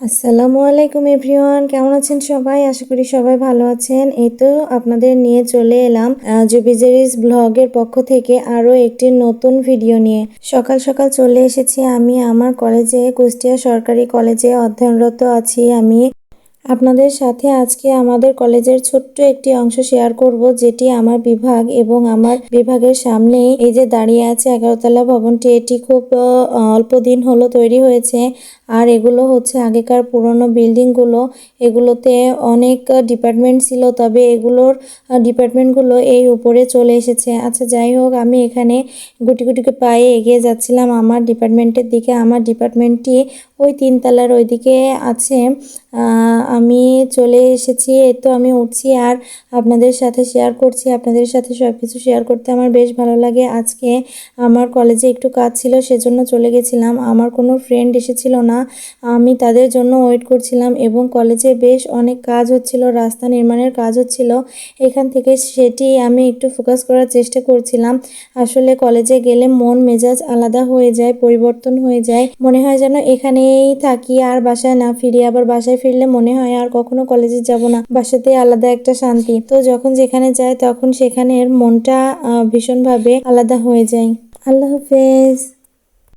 আসসালামু আলাইকুম এভরিওয়ান, কেমন আছেন সবাই? আশা করি সবাই ভালো আছেন। এই তো আপনাদের নিয়ে চলে এলাম জুবিজারিস ব্লগের পক্ষ থেকে আরও একটি নতুন ভিডিও নিয়ে। সকাল সকাল চলে এসেছি আমি, আমার কলেজে, কুষ্টিয়া সরকারি কলেজে অধ্যয়নরত আছি আমি। আপনাদের সাথে আজকে আমাদের কলেজের ছোট্ট একটি অংশ শেয়ার করব, যেটি আমার বিভাগ এবং আমার বিভাগের সামনেই এই যে দাঁড়িয়ে আছে এগারোতলা ভবনটি, এটি খুব অল্প দিন হলো তৈরি হয়েছে। আর এগুলো হচ্ছে আগেকার পুরনো বিল্ডিংগুলো। এগুলোতে অনেক ডিপার্টমেন্ট ছিল, তবে এগুলোর ডিপার্টমেন্টগুলো এই উপরে চলে এসেছে। আচ্ছা যাই হোক, আমি এখানে গুটি গুটিকে পায়ে এগিয়ে যাচ্ছিলাম আমার ডিপার্টমেন্টের দিকে। আমার ডিপার্টমেন্টটি ওই তিনতলার ওইদিকে আছে। আমি চলে এসেছি, এই তো আমি উঠছি আর আপনাদের সাথে শেয়ার করছি। আপনাদের সাথে সব কিছু শেয়ার করতে আমার বেশ ভালো লাগে। আজকে আমার কলেজে একটু কাজ ছিল, সেজন্য চলে গেছিলাম। আমার কোনো ফ্রেন্ড এসেছিল না। আমি তাদের জন্য ওয়েট করছিলাম এবং কলেজে বেশ অনেক কাজ হচ্ছিল, রাস্তা নির্মাণের কাজ হচ্ছিল। এখান থেকে সেটি আমি একটু ফোকাস করার চেষ্টা করছিলাম। আসলে কলেজে গেলে মন, মেজাজ আলাদা হয়ে যায়, পরিবর্তন হয়ে যায়। মনে হয় যেন এখানেই থাকি আর বাসায় না ফিরি, আবার বাসায় ফিরলে মনে হয় আর কখনো কলেজে যাব না। বাসাতে আলাদা একটা শান্তি। তো যখন যেখানে যায় তখন সেখানের মনটা ভীষণভাবে আলাদা হয়ে যায়। আল্লাহ হাফেজ।